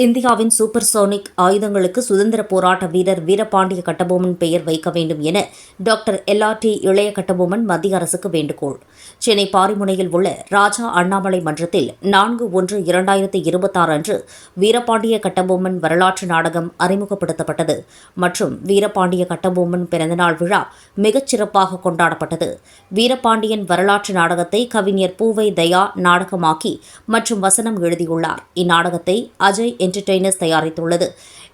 இந்தியாவின் super sonic ஆயுதங்களுக்கு சுதந்திர போராட்ட வீரர் வீரபாண்டிய கட்டபொம்மன் பெயர் வைக்க வேண்டும் என டாக்டர் எல்ஆர்டி இளைய கட்டபொம்மன் மத்திய அரசுக்கு வேண்டுகோள். சென்னை பாரிமுனையில் உள்ள ராஜா அண்ணாமலை மன்றத்தில் நான்கு ஒன்று இரண்டாயிரத்தி இருபத்தாறு அன்று வீரபாண்டிய கட்டபொம்மன் வரலாற்று நாடகம் அறிமுகப்படுத்தப்பட்டது மற்றும் வீரபாண்டிய கட்டபொம்மன் பிறந்தநாள் விழா மிகச்சிறப்பாக கொண்டாடப்பட்டது. வீரபாண்டியன் வரலாற்று நாடகத்தை கவிஞர் பூவை தயா நாடகமாக்கி மற்றும் வசனம் எழுதியுள்ளார். இந்நாடகத்தை அஜய் என்டர்டெய்னர்ஸ் தயாரித்துள்ளது.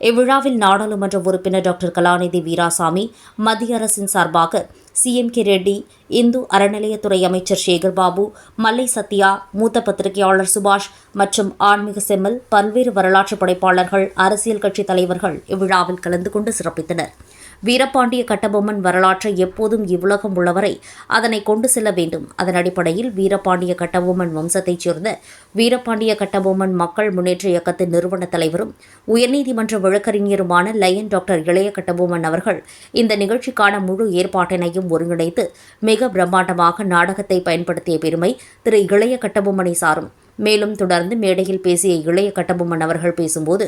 இவ்விழாவில் நாடாளுமன்ற உறுப்பினர் டாக்டர் கலாநிதி வீராசாமி மத்திய அரசின் சார்பாக சிஎம் கே ரெட்டி இந்து அறநிலையத்துறை அமைச்சர் சேகர்பாபு மல்லை சத்யா மூத்த பத்திரிகையாளர் சுபாஷ் மற்றும் ஆன்மீக செம்மல் பல்வேறு வரலாற்று படைப்பாளர்கள் அரசியல் கட்சித் தலைவர்கள் இவ்விழாவில் கலந்து கொண்டு சிறப்பித்தனர். வீரபாண்டிய கட்டபொம்மன் வரலாற்றை எப்போதும் இவ்வுலகம் உள்ளவரை அதனை கொண்டு செல்ல வேண்டும். அதன் அடிப்படையில் வீரபாண்டிய கட்டபொம்மன் வம்சத்தைச் சேர்ந்த வீரபாண்டிய கட்டபொம்மன் மக்கள் முன்னேற்ற இயக்கத்தின் நிறுவன தலைவரும் உயர்நீதிமன்ற வழக்கறிஞருமான லயன் டாக்டர் இளைய கட்டபொம்மன் அவர்கள் இந்த நிகழ்ச்சிக்கான முழு ஏற்பாட்டினையும் ஒருங்கிணைத்து மிக பிரம்மாண்டமாக நாடகத்தை பயன்படுத்திய பெருமை திரு இளைய கட்டபொம்மனை சாரும். மேலும் தொடர்ந்து மேடையில் பேசிய இளைய கட்டபொம்மன் அவர்கள் பேசும்போது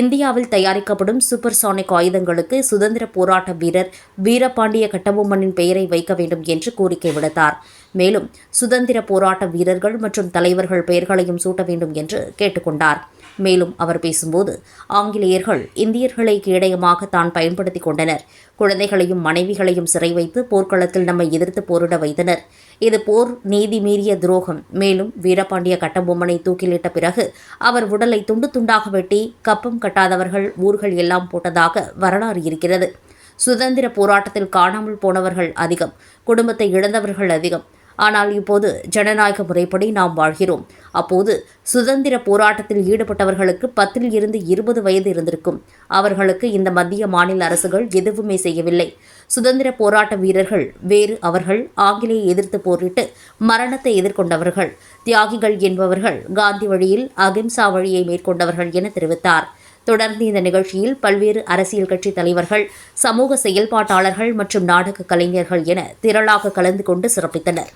இந்தியாவில் தயாரிக்கப்படும் சூப்பர் சானிக் ஆயுதங்களுக்கு சுதந்திர போராட்ட வீரர் வீரபாண்டிய கட்டபொம்மனின் பெயரை வைக்க வேண்டும் என்று கோரிக்கை விடுத்தார். மேலும் சுதந்திர போராட்ட வீரர்கள் மற்றும் தலைவர்கள் பெயர்களையும் சூட்ட வேண்டும் என்று கேட்டுக்கொண்டார். மேலும் அவர் பேசும்போது ஆங்கிலேயர்கள் இந்தியர்களை கேடயமாக தான் பயன்படுத்திக் கொண்டனர். குழந்தைகளையும் மனைவிகளையும் சிறை வைத்து போர்க்களத்தில் நம்மை எதிர்த்து போரிட வைத்தனர். இது போர் நீதி மீறிய துரோகம். மேலும் வீரபாண்டிய கட்டபொம்மனை தூக்கிலிட்ட பிறகு அவர் உடலை துண்டு துண்டாக வெட்டி கப்பம் கட்டாதவர்கள் ஊர்கள் எல்லாம் போட்டதாக வரலாறு இருக்கிறது. சுதந்திர போராட்டத்தில் காணாமல் போனவர்கள் அதிகம். குடும்பத்தை இழந்தவர்கள் அதிகம். ஆனால் இப்போது ஜனநாயக முறைப்படி நாம் வாழ்கிறோம். அப்போது சுதந்திர போராட்டத்தில் ஈடுபட்டவர்களுக்கு பத்தில் இருந்து இருபது வயது இருந்திருக்கும். அவர்களுக்கு இந்த மத்திய மாநில அரசுகள் எதுவுமே செய்யவில்லை. சுதந்திர போராட்ட வீரர்கள் வேறு அவர்கள் ஆங்கிலேயை எதிர்த்து போரிட்டு மரணத்தை எதிர்கொண்டவர்கள். தியாகிகள் என்பவர்கள் காந்தி வழியில் அகிம்சா வழியை மேற்கொண்டவர்கள் என தெரிவித்தார். தொடர்ந்து இந்த நிகழ்ச்சியில் பல்வேறு அரசியல் கட்சி தலைவர்கள் சமூக செயல்பாட்டாளர்கள் மற்றும் நாடக கலைஞர்கள் என திரளாக கலந்து கொண்டு சிறப்பித்தனர்.